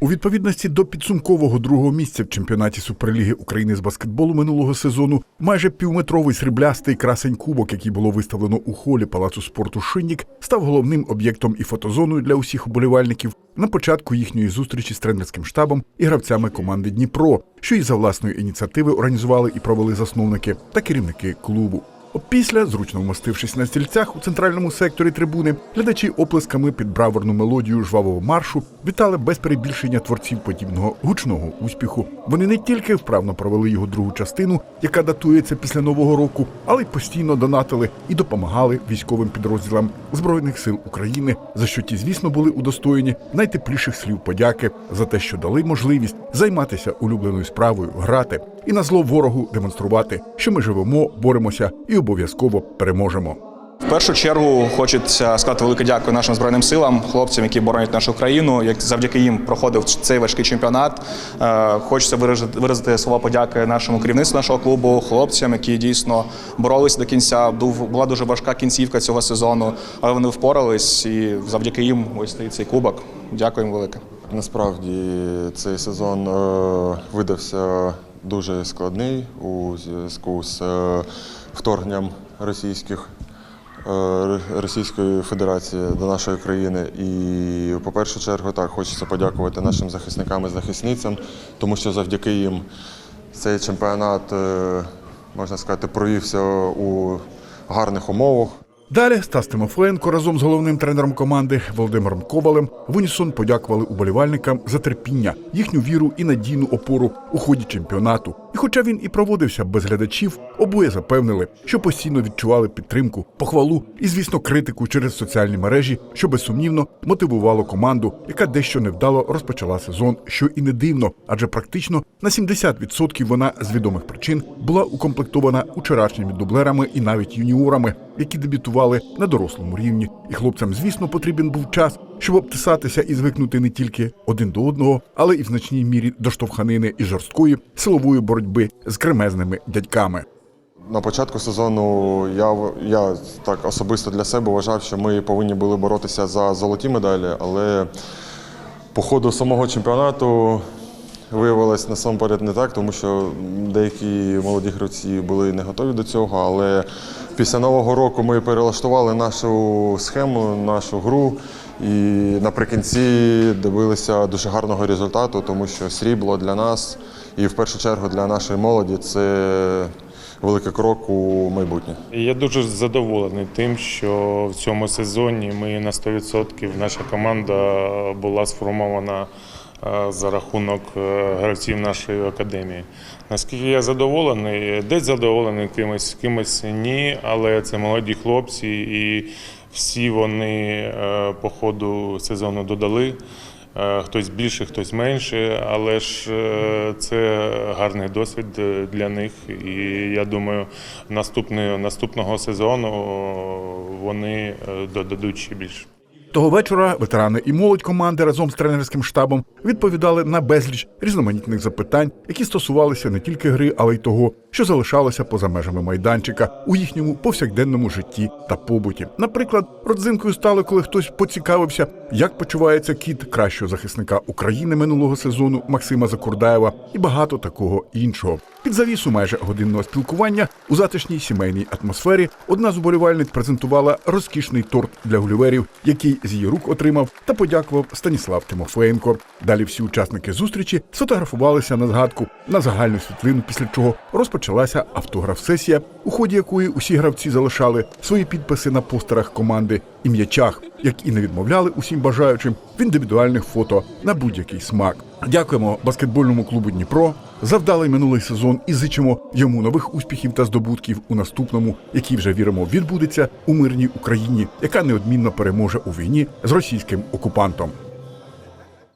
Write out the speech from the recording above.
У відповідності до підсумкового другого місця в чемпіонаті Суперліги України з баскетболу минулого сезону майже півметровий сріблястий красень кубок, який було виставлено у холі палацу спорту Шиннік, став головним об'єктом і фотозоною для усіх уболівальників на початку їхньої зустрічі з тренерським штабом і гравцями команди Дніпро, що і за власної ініціативи організували і провели засновники та керівники клубу. Опісля, зручно вмостившись на стільцях у центральному секторі трибуни, глядачі оплесками під браворну мелодію жвавого маршу вітали без перебільшення творців подібного гучного успіху. Вони не тільки вправно провели його другу частину, яка датується після нового року, але й постійно донатили і допомагали військовим підрозділам збройних сил України, за що ті, звісно, були удостоєні найтепліших слів подяки за те, що дали можливість займатися улюбленою справою, грати і на зло ворогу демонструвати, що ми живемо, боремося і обов'язково переможемо. В першу чергу хочеться сказати велике дякую нашим збройним силам, хлопцям, які боронять нашу країну. Як завдяки їм проходив цей важкий чемпіонат. Е, Хочеться виразити слова подяки нашому керівництву нашого клубу, хлопцям, які дійсно боролися до кінця. Був- Була дуже важка кінцівка цього сезону, але вони впорались, і завдяки їм ось стоїть цей кубок. Дякуємо велике. Насправді цей сезон е, видався дуже складний у зв'язку з е, вторгненням російських. е, Російської Федерації до нашої країни. І по першу чергу так хочеться подякувати нашим захисникам і захисницям, тому що завдяки їм цей чемпіонат, е, можна сказати, провівся у гарних умовах. Далі Стас Тимофеєнко разом з головним тренером команди Володимиром Ковалем в унісон подякували уболівальникам за терпіння, їхню віру і надійну опору у ході чемпіонату. І хоча він і проводився без глядачів, обоє запевнили, що постійно відчували підтримку, похвалу і, звісно, критику через соціальні мережі, що безсумнівно мотивувало команду, яка дещо невдало розпочала сезон, що і не дивно, адже практично на 70% вона з відомих причин була укомплектована учорашніми дублерами і навіть юніорами, які дебютували на дорослому рівні. І хлопцям, звісно, потрібен був час, щоб обтисатися і звикнути не тільки один до одного, але і в значній мірі до штовханини і жорсткої силової боротьби з кремезними дядьками. На початку сезону я, я так особисто для себе вважав, що ми повинні були боротися за золоті медалі, але по ходу самого чемпіонату виявилось насамперед не так, тому що деякі молоді гравці були не готові до цього. Але після нового року ми перелаштували нашу схему, нашу гру. І наприкінці добилися дуже гарного результату, тому що срібло для нас і в першу чергу для нашої молоді це великий крок у майбутнє. Я дуже задоволений тим, що в цьому сезоні ми на 100% наша команда була сформована за рахунок е, гравців нашої академії. Наскільки я задоволений, десь задоволений кимось, кимось ні, але це молоді хлопці, і всі вони е, по ходу сезону додали. Е, Хтось більше, хтось менше, але ж е, це гарний досвід е, для них. І я думаю, наступного сезону вони е, додадуть ще більше. Того вечора ветерани і молодь команди разом з тренерським штабом відповідали на безліч різноманітних запитань, які стосувалися не тільки гри, але й того, що залишалося поза межами майданчика у їхньому повсякденному житті та побуті. Наприклад, родзинкою стало, коли хтось поцікавився, як почувається кіт кращого захисника України минулого сезону Максима Закурдаєва і багато такого іншого. Під завісу майже годинного спілкування у затишній сімейній атмосфері одна з уболівальниць презентувала розкішний торт для гуліверів, який з її рук отримав та подякував Станіслав Тимофеєнко. Далі всі учасники зустрічі сфотографувалися на згадку на загальну світлину, після чого розпочалася автограф-сесія, у ході якої усі гравці залишали свої підписи на постерах команди і м'ячах, як і не відмовляли усім бажаючим в індивідуальних фото на будь-який смак. Дякуємо баскетбольному клубу Дніпро за вдалий минулий сезон і зичимо йому нових успіхів та здобутків у наступному, який вже віримо відбудеться у мирній Україні, яка неодмінно переможе у війні з російським окупантом.